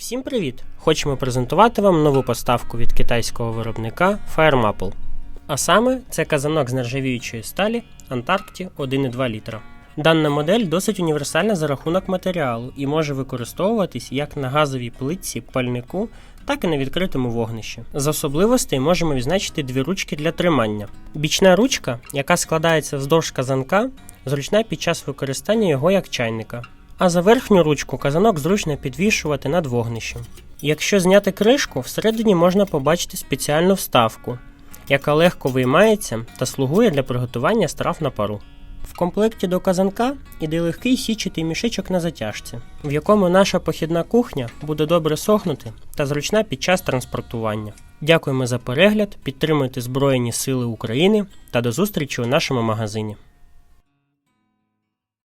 Всім привіт! Хочемо презентувати вам нову поставку від китайського виробника FireMaple. А саме це казанок з нержавіючої сталі Antarcti 1,2 літра. Дана модель досить універсальна за рахунок матеріалу і може використовуватись як на газовій плитці пальнику, так і на відкритому вогнищі. З особливостей можемо відзначити дві ручки для тримання. Бічна ручка, яка складається вздовж казанка, зручна під час використання його як чайника. А за верхню ручку казанок зручно підвішувати над вогнищем. Якщо зняти кришку, всередині можна побачити спеціальну вставку, яка легко виймається та слугує для приготування страв на пару. В комплекті до казанка іде легкий січатий мішечок на затяжці, в якому наша похідна кухня буде добре сохнути та зручна під час транспортування. Дякуємо за перегляд, підтримуйте Збройні Сили України та до зустрічі у нашому магазині.